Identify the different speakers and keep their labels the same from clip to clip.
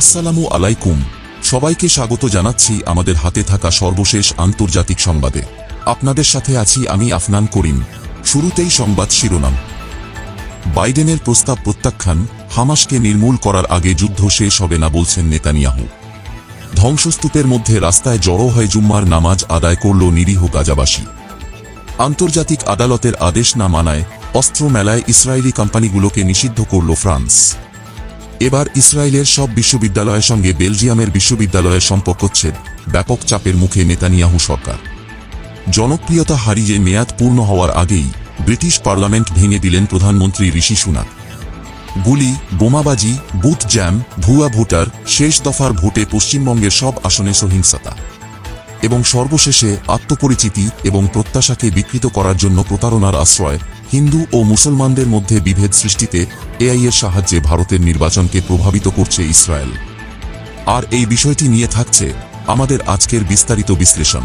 Speaker 1: আসসালামু আলাইকুম সবাইকে স্বাগত জানাচ্ছি আমাদের হাতে থাকা সর্বশেষ আন্তর্জাতিক সংবাদে আপনাদের সাথে আছি আমি আফনান করিম শুরুতেই সংবাদ শিরোনাম বাইডেনের প্রস্তাব প্রত্যাখ্যান হামাসকে নির্মূল করার আগে যুদ্ধ শেষ হবে না বলছেন নেতানিয়াহু ধ্বংসস্তূপের মধ্যে রাস্তায় জড়ো হয়ে জুম্মার নামাজ আদায় করল নিরীহ গাজাবাসী আন্তর্জাতিক আদালতের আদেশ না মানায় অস্ত্র মেলায় ইসরায়েলি কোম্পানিগুলোকে নিষিদ্ধ করল ফ্রান্স এবার ইসরায়েলের সব বিশ্ববিদ্যালয়ের সঙ্গে বেলজিয়ামের বিশ্ববিদ্যালয়ের সম্পর্কচ্ছেদ ব্যাপক চাপের মুখে নেতানিয়াহু সরকার জনপ্রিয়তা হারিয়ে মেয়াদ পূর্ণ হওয়ার আগেই ব্রিটিশ পার্লামেন্ট ভেঙে দিলেন প্রধানমন্ত্রী ঋষি সুনাক গুলি বোমাবাজি বুথ জ্যাম ভুয়া ভোটার শেষ দফার ভোটে পশ্চিমবঙ্গের সব আসনে সহিংসতা এবং সর্বশেষে আত্মপরিচিতি এবং প্রত্যাশাকে বিকৃত করার জন্য প্রতারণার আশ্রয় হিন্দু ও মুসলমানদের মধ্যে বিভেদ সৃষ্টিতে এআইয়ের সাহায্যে ভারতের নির্বাচনকে প্রভাবিত করছে ইসরায়েল আর এই বিষয়টি নিয়ে থাকছে আমাদের আজকের বিস্তারিত বিশ্লেষণ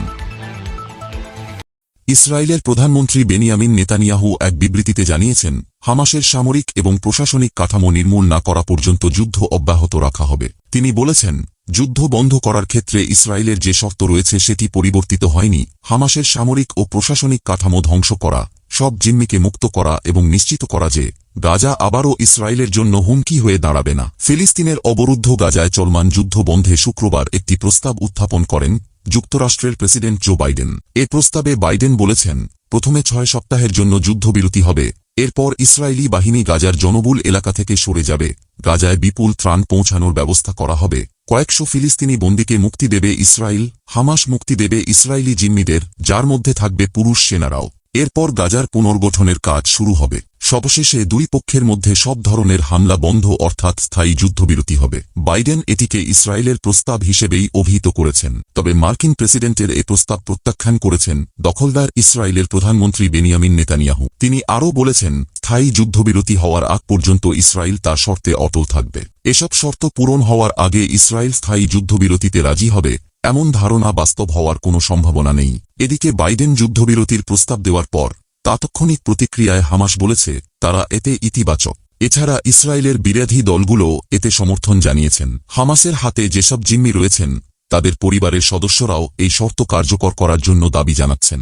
Speaker 1: ইসরায়েলের প্রধানমন্ত্রী বেনিয়ামিন নেতানিয়াহু এক বিবৃতিতে জানিয়েছেন হামাসের সামরিক এবং প্রশাসনিক কাঠামো নির্মূল না করা পর্যন্ত যুদ্ধ অব্যাহত রাখা হবে তিনি বলেছেন যুদ্ধ বন্ধ করার ক্ষেত্রে ইসরায়েলের যে শর্ত রয়েছে সেটি পরিবর্তিত হয়নি হামাসের সামরিক ও প্রশাসনিক কাঠামো ধ্বংস করা সব জিম্মিকে মুক্ত করা এবং নিশ্চিত করা যে গাজা আবারও ইসরায়েলের জন্য হুমকি হয়ে দাঁড়াবে না ফিলিস্তিনের অবরুদ্ধ গাজায় চলমান যুদ্ধ বন্ধে শুক্রবার একটি প্রস্তাব উত্থাপন করেন যুক্তরাষ্ট্রের প্রেসিডেন্ট জো বাইডেন এ প্রস্তাবে বাইডেন বলেছেন প্রথমে ছয় সপ্তাহের জন্য যুদ্ধবিরতি হবে এরপর ইসরায়েলি বাহিনী গাজার জনবুল এলাকা থেকে সরে যাবে গাজায় বিপুল ত্রাণ পৌঁছানোর ব্যবস্থা করা হবে কয়েকশো ফিলিস্তিনি বন্দীকে মুক্তি দেবে ইসরায়েল হামাস মুক্তি দেবে ইসরায়েলি জিম্মিদের যার মধ্যে থাকবে পুরুষ সেনারাও এরপর গাজার পুনর্গঠনের কাজ শুরু হবে সবশেষে দুই পক্ষের মধ্যে সব ধরনের হামলা বন্ধ অর্থাৎ স্থায়ী যুদ্ধবিরতি হবে বাইডেন এটিকে ইসরায়েলের প্রস্তাব হিসেবেই অভিহিত করেছেন তবে মার্কিন প্রেসিডেন্টের এ প্রস্তাব প্রত্যাখ্যান করেছেন দখলদার ইসরায়েলের প্রধানমন্ত্রী বেনিয়ামিন নেতানিয়াহু তিনি আরও বলেছেন স্থায়ী যুদ্ধবিরতি হওয়ার আগ পর্যন্ত ইসরায়েল তার শর্তে অটল থাকবে এসব শর্ত পূরণ হওয়ার আগে ইসরায়েল স্থায়ী যুদ্ধবিরতিতে রাজি হবে এমন ধারণা বাস্তব হওয়ার কোনো সম্ভাবনা নেই এদিকে বাইডেন যুদ্ধবিরতির প্রস্তাব দেওয়ার পর তাৎক্ষণিক প্রতিক্রিয়ায় হামাস বলেছে তারা এতে ইতিবাচক এছাড়া ইসরায়েলের বিরোধী দলগুলো এতে সমর্থন জানিয়েছেন হামাসের হাতে যেসব জিম্মি রয়েছেন তাদের পরিবারের সদস্যরাও এই শর্ত কার্যকর করার জন্য দাবি জানাচ্ছেন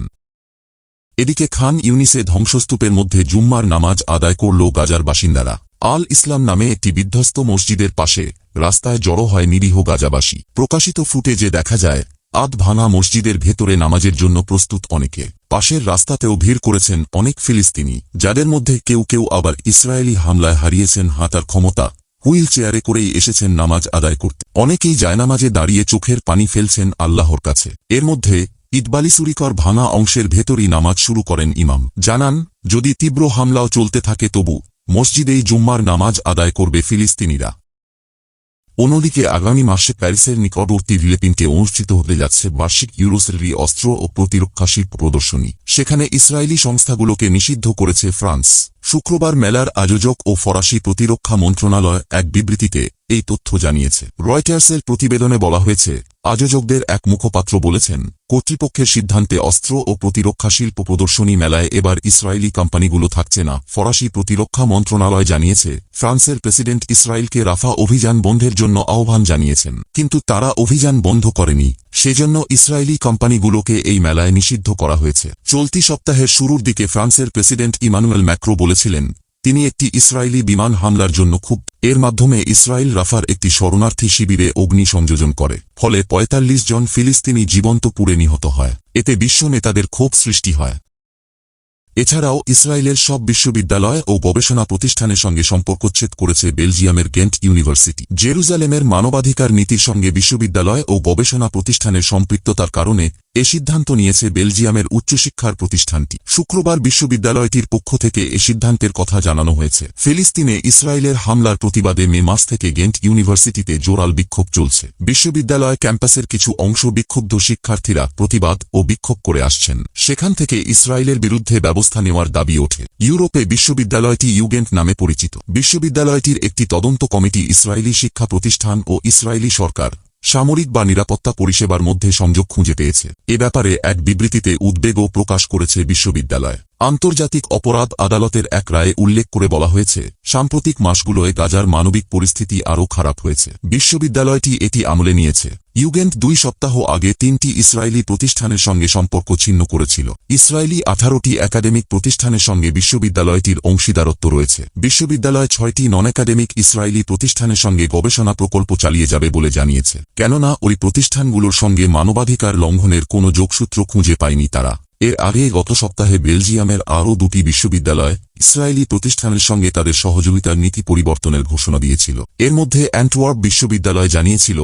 Speaker 1: এদিকে খান ইউনিসে ধ্বংসস্তূপের মধ্যে জুম্মার নামাজ আদায় করল গাজার বাসিন্দারা আল ইসলাম নামে একটি বিধ্বস্ত মসজিদের পাশে রাস্তায় জড়ো হয় নিরীহ গাজাবাসী প্রকাশিত ফুটেজে দেখা যায় আধ ভাঙা মসজিদের ভেতরে নামাজের জন্য প্রস্তুত অনেকে পাশের রাস্তাতেও ভিড় করেছেন অনেক ফিলিস্তিনি যাদের মধ্যে কেউ কেউ আবার ইসরায়েলি হামলায় হারিয়েছেন হাতার ক্ষমতা হুইল চেয়ারে করেই এসেছেন নামাজ আদায় করতে অনেকেই জায়নামাজে দাঁড়িয়ে চোখের পানি ফেলছেন আল্লাহর কাছে এর মধ্যে ইদবালিসুরিকর ভাঙা অংশের ভেতরই নামাজ শুরু করেন ইমাম জানান যদি তীব্র হামলাও চলতে থাকে তবু মসজিদেই জুম্মার নামাজ আদায় করবে ফিলিস্তিনিরা অন্যদিকে আগামী মাসে প্যারিসের নিকটবর্তী রিলেপিনকে অনুষ্ঠিত হতে যাচ্ছে বার্ষিক ইউরোসেরি অস্ত্র ও প্রতিরক্ষা শিল্প প্রদর্শনী সেখানে ইসরায়েলি সংস্থাগুলোকে নিষিদ্ধ করেছে ফ্রান্স শুক্রবার মেলার আয়োজক ও ফরাসি প্রতিরক্ষা মন্ত্রণালয় এক বিবৃতিতে এই তথ্য জানিয়েছে রয়টার্সের প্রতিবেদনে বলা হয়েছে আয়োজকদের এক মুখপাত্র বলেছেন কর্তৃপক্ষের সিদ্ধান্তে অস্ত্র ও প্রতিরক্ষা শিল্প প্রদর্শনী মেলায় এবার ইসরায়েলি কোম্পানিগুলো থাকছে না ফরাসি প্রতিরক্ষা মন্ত্রণালয় জানিয়েছে ফ্রান্সের প্রেসিডেন্ট ইসরায়েলকে রাফা অভিযান বন্ধের জন্য আহ্বান জানিয়েছেন কিন্তু তারা অভিযান বন্ধ করেনি সেজন্য ইসরায়েলি কোম্পানিগুলোকে এই মেলায় নিষিদ্ধ করা হয়েছে চলতি সপ্তাহের শুরুর দিকে ফ্রান্সের প্রেসিডেন্ট ইমানুয়েল ম্যাক্রো বলে বলেছিলেন তিনি একটি ইসরায়েলি বিমান হামলার জন্য খুব এর মাধ্যমে ইসরায়েল রাফার একটি শরণার্থী শিবিরে অগ্নি সংযোজন করে ফলে ৪৫ জন ফিলিস্তিনি জীবন্ত পুড়ে নিহত হয় এতে বিশ্ব নেতাদের ক্ষোভ সৃষ্টি হয় এছাড়াও ইসরায়েলের সব বিশ্ববিদ্যালয় ও গবেষণা প্রতিষ্ঠানের সঙ্গে সম্পর্কচ্ছেদ করেছে বেলজিয়ামের গেন্ট ইউনিভার্সিটি জেরুজালেমের মানবাধিকার নীতির সঙ্গে বিশ্ববিদ্যালয় ও গবেষণা প্রতিষ্ঠানের সম্পৃক্ততার কারণে এ সিদ্ধান্ত নিয়েছে বেলজিয়ামের উচ্চশিক্ষার প্রতিষ্ঠানটি শুক্রবার বিশ্ববিদ্যালয়টির পক্ষ থেকে এ সিদ্ধান্তের কথা জানানো হয়েছে ফিলিস্তিনে ইসরায়েলের হামলার প্রতিবাদে মে মাস থেকে গেন্ট ইউনিভার্সিটিতে জোরাল বিক্ষোভ চলছে বিশ্ববিদ্যালয় ক্যাম্পাসের কিছু অংশ বিক্ষুব্ধ শিক্ষার্থীরা প্রতিবাদ ও বিক্ষোভ করে আসছেন সেখান থেকে ইসরায়েলের বিরুদ্ধে ব্যবস্থা নেওয়ার দাবি ওঠে ইউরোপে বিশ্ববিদ্যালয়টি ইউগেন্ট নামে পরিচিত বিশ্ববিদ্যালয়টির একটি তদন্ত কমিটি ইসরায়েলি শিক্ষা প্রতিষ্ঠান ও ইসরায়েলি সরকার সামরিক বা নিরাপত্তা পরিষেবার মধ্যে সংযোগ খুঁজে পেয়েছে এ ব্যাপারে এক বিবৃতিতে উদ্বেগও প্রকাশ করেছে বিশ্ববিদ্যালয় আন্তর্জাতিক অপরাধ আদালতের এক রায়ে উল্লেখ করে বলা হয়েছে সাম্প্রতিক মাসগুলোয় গাজার মানবিক পরিস্থিতি আরও খারাপ হয়েছে বিশ্ববিদ্যালয়টি এটি আমলে নিয়েছে ইউগেন্ট দুই সপ্তাহ আগে তিনটি ইসরায়েলি প্রতিষ্ঠানের সঙ্গে সম্পর্ক ছিন্ন করেছিল ইসরায়েলি আঠারোটি একাডেমিক প্রতিষ্ঠানের সঙ্গে বিশ্ববিদ্যালয়টির অংশীদারত্ব রয়েছে বিশ্ববিদ্যালয় ছয়টি নন একাডেমিক ইসরায়েলি প্রতিষ্ঠানের সঙ্গে গবেষণা প্রকল্প চালিয়ে যাবে বলে জানিয়েছে কেননা ওই প্রতিষ্ঠানগুলোর সঙ্গে মানবাধিকার লঙ্ঘনের কোনো যোগসূত্র খুঁজে পায়নি তারা এর আগে গত সপ্তাহে বেলজিয়ামের আরও দুটি বিশ্ববিদ্যালয় ইসরায়েলি প্রতিষ্ঠানের সঙ্গে তাদের সহযোগিতার নীতি পরিবর্তনের ঘোষণা দিয়েছিল এর মধ্যে অ্যান্টওয়ার্ব বিশ্ববিদ্যালয় জানিয়েছিল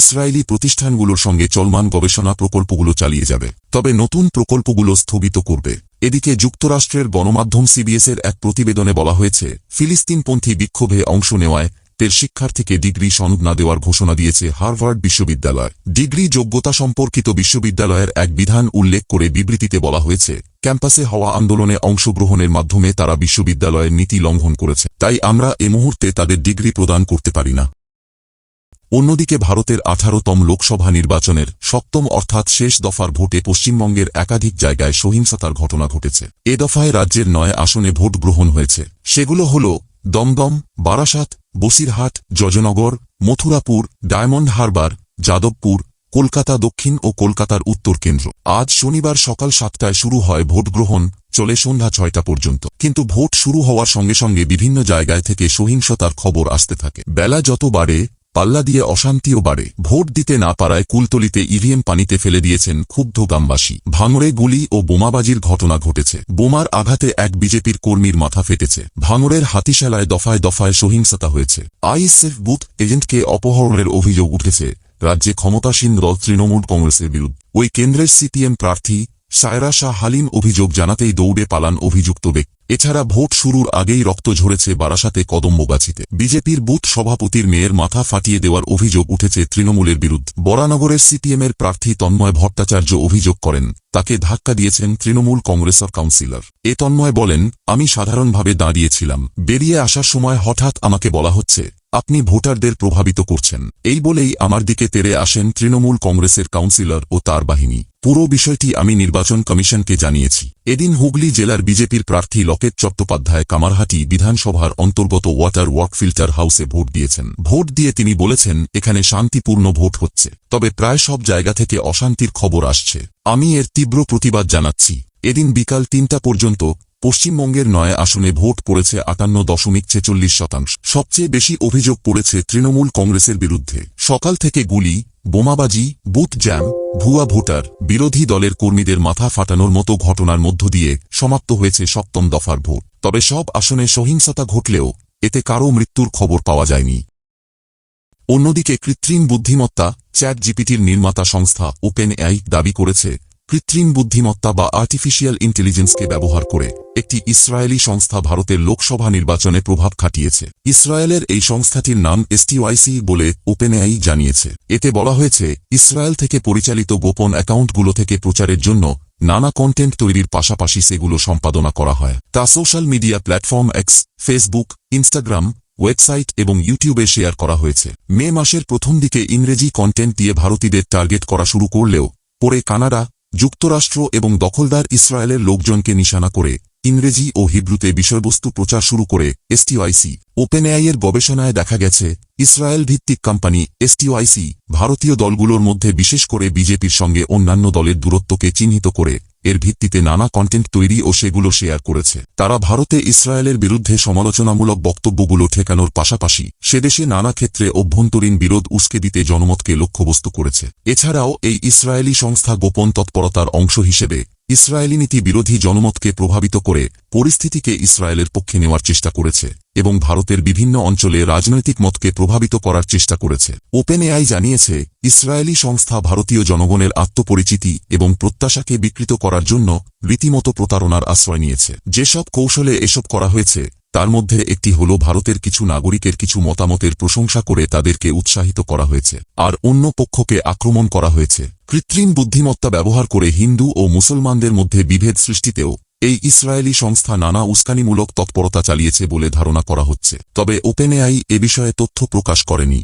Speaker 1: ইসরায়েলি প্রতিষ্ঠানগুলোর সঙ্গে চলমান গবেষণা প্রকল্পগুলো চালিয়ে যাবে তবে নতুন প্রকল্পগুলো স্থগিত করবে এদিকে যুক্তরাষ্ট্রের গণমাধ্যম সিবিএসের এক প্রতিবেদনে বলা হয়েছে ফিলিস্তিনপন্থী বিক্ষোভে অংশ নেওয়ায় তের শিক্ষার্থীকে ডিগ্রি সনদ না দেওয়ার ঘোষণা দিয়েছে হার্ভার্ড বিশ্ববিদ্যালয় ডিগ্রি যোগ্যতা সম্পর্কিত বিশ্ববিদ্যালয়ের এক বিধান উল্লেখ করে বিবৃতিতে বলা হয়েছে ক্যাম্পাসে হওয়া আন্দোলনে অংশগ্রহণের মাধ্যমে তারা বিশ্ববিদ্যালয়ের নীতি লঙ্ঘন করেছে তাই আমরা এ মুহূর্তে তাদের ডিগ্রি প্রদান করতে পারি না অন্যদিকে ভারতের আঠারোতম লোকসভা নির্বাচনের সপ্তম অর্থাৎ শেষ দফার ভোটে পশ্চিমবঙ্গের একাধিক জায়গায় সহিংসতার ঘটনা ঘটেছে এ দফায় রাজ্যের নয় আসনে ভোট গ্রহণ হয়েছে সেগুলো হল দমদম বারাসাত বসিরহাট যজনগর মথুরাপুর ডায়মন্ড হারবার যাদবপুর কলকাতা দক্ষিণ ও কলকাতার উত্তর কেন্দ্র আজ শনিবার সকাল সাতটায় শুরু হয় ভোট গ্রহণ চলে সন্ধ্যা ছয়টা পর্যন্ত কিন্তু ভোট শুরু হওয়ার সঙ্গে সঙ্গে বিভিন্ন জায়গায় থেকে সহিংসতার খবর আসতে থাকে বেলা যত বাড়ে পাল্লা দিয়ে অশান্তিও বাড়ে ভোট দিতে না পারায় কুলতলিতে ইভিএম পানিতে ফেলে দিয়েছেন ক্ষুব্ধ গ্রামবাসী ভাঙড়ে গুলি ও বোমাবাজির ঘটনা ঘটেছে বোমার আঘাতে এক বিজেপির কর্মীর মাথা ফেটেছে ভাঙড়ের হাতিশালায় দফায় দফায় সহিংসতা হয়েছে আইএসএফ বুথ এজেন্টকে অপহরণের অভিযোগ উঠেছে রাজ্যে ক্ষমতাসীন দল তৃণমূল কংগ্রেসের বিরুদ্ধে ওই কেন্দ্রের সিপিএম প্রার্থী সায়রা শাহ হালিম অভিযোগ জানাতেই দৌড়ে পালান অভিযুক্ত ব্যক্তি এছাড়া ভোট শুরুর আগেই রক্ত ঝরেছে বারাসাতে কদম্বগাছিতে বিজেপির বুথ সভাপতির মেয়ের মাথা ফাটিয়ে দেওয়ার অভিযোগ উঠেছে তৃণমূলের বিরুদ্ধে বরানগরের সিপিএমের প্রার্থী তন্ময় ভট্টাচার্য অভিযোগ করেন তাকে ধাক্কা দিয়েছেন তৃণমূল কংগ্রেসের কাউন্সিলর এ তন্ময় বলেন আমি সাধারণভাবে দাঁড়িয়েছিলাম বেরিয়ে আসার সময় হঠাৎ আমাকে বলা হচ্ছে আপনি ভোটারদের প্রভাবিত করছেন এই বলেই আমার দিকে তেরে আসেন তৃণমূল কংগ্রেসের কাউন্সিলর ও তার বাহিনী পুরো বিষয়টি আমি নির্বাচন কমিশনকে জানিয়েছি এদিন হুগলি জেলার বিজেপির প্রার্থী লকেট চট্টোপাধ্যায় কামারহাটি বিধানসভার অন্তর্গত ওয়াটার ওয়াক ফিল্টার হাউসে ভোট দিয়েছেন ভোট দিয়ে তিনি বলেছেন এখানে শান্তিপূর্ণ ভোট হচ্ছে তবে প্রায় সব জায়গা থেকে অশান্তির খবর আসছে আমি এর তীব্র প্রতিবাদ জানাচ্ছি এদিন বিকাল তিনটা পর্যন্ত পশ্চিমবঙ্গের নয় আসনে ভোট পড়েছে আটান্ন দশমিক ছেচল্লিশ শতাংশ সবচেয়ে বেশি অভিযোগ পড়েছে তৃণমূল কংগ্রেসের বিরুদ্ধে সকাল থেকে গুলি বোমাবাজি বুথ জ্যাম ভুয়া ভোটার বিরোধী দলের কর্মীদের মাথা ফাটানোর মতো ঘটনার মধ্য দিয়ে সমাপ্ত হয়েছে সপ্তম দফার ভোট তবে সব আসনে সহিংসতা ঘটলেও এতে কারও মৃত্যুর খবর পাওয়া যায়নি অন্যদিকে কৃত্রিম বুদ্ধিমত্তা চ্যাট জিপিটির নির্মাতা সংস্থা ওপেন এআই দাবি করেছে কৃত্রিম বুদ্ধিমত্তা বা আর্টিফিশিয়াল ইন্টেলিজেন্সকে ব্যবহার করে একটি ইসরায়েলি সংস্থা ভারতের লোকসভা নির্বাচনে প্রভাব খাটিয়েছে ইসরায়েলের এই সংস্থাটির নাম এসটিওয়াইসি বলে ওপেনআই জানিয়েছে এতে বলা হয়েছে ইসরায়েল থেকে পরিচালিত গোপন অ্যাকাউন্টগুলো থেকে প্রচারের জন্য নানা কন্টেন্ট তৈরির পাশাপাশি সেগুলো সম্পাদনা করা হয় তা social media platform X Facebook Instagram website এবং ইউটিউবে শেয়ার করা হয়েছে মে মাসের প্রথম দিকে ইংরেজি কন্টেন্ট দিয়ে ভারতীদের টার্গেট করা শুরু করলেও পরে কানাডা যুক্তরাষ্ট্র এবং দখলদার ইসরায়েলের লোকজনকে নিশানা করে ইংরেজি ও হিব্রুতে বিষয়বস্তু প্রচার শুরু করে এসটিআইসি ওপেনএআইয়ের গবেষণায় দেখা গেছে ইসরায়েল ভিত্তিক কোম্পানি এসটিওআইসি ভারতীয় দলগুলোর মধ্যে বিশেষ করে বিজেপির সঙ্গে অন্যান্য দলের দূরত্বকে চিহ্নিত করে এর ভিত্তিতে নানা কন্টেন্ট তৈরি ও সেগুলো শেয়ার করেছে তারা ভারতে ইসরায়েলের বিরুদ্ধে সমালোচনামূলক বক্তব্যগুলো ঠেকানোর পাশাপাশি সেদেশে নানা ক্ষেত্রে অভ্যন্তরীণ বিরোধ উস্কে দিতে জনমতকে লক্ষ্যবস্তু করেছে এছাড়াও এই ইসরায়েলি সংস্থা গোপন তৎপরতার অংশ হিসেবে ইসরায়েলি নীতি বিরোধী জনমতকে প্রভাবিত করে পরিস্থিতিকে ইসরায়েলের পক্ষে নেওয়ার চেষ্টা করেছে এবং ভারতের বিভিন্ন অঞ্চলে রাজনৈতিক মতকে প্রভাবিত করার চেষ্টা করেছে ওপেন এআই জানিয়েছে ইসরায়েলি সংস্থা ভারতীয় জনগণের আত্মপরিচিতি এবং প্রত্যাশাকে বিকৃত করার জন্য রীতিমতো প্রতারণার আশ্রয় নিয়েছে যেসব কৌশলে এসব করা হয়েছে তার মধ্যে একটি হল ভারতের কিছু নাগরিকের কিছু মতামতের প্রশংসা করে তাদেরকে উৎসাহিত করা হয়েছে আর অন্য পক্ষকে আক্রমণ করা হয়েছে কৃত্রিম বুদ্ধিমত্তা ব্যবহার করে হিন্দু ও মুসলমানদের মধ্যে বিভেদ সৃষ্টিতেও এই ইসরায়েলি সংস্থা নানা উস্কানিমূলক তৎপরতা চালিয়েছে বলে ধারণা করা হচ্ছে তবে ওপেনএআই এ বিষয়ে তথ্য প্রকাশ করেনি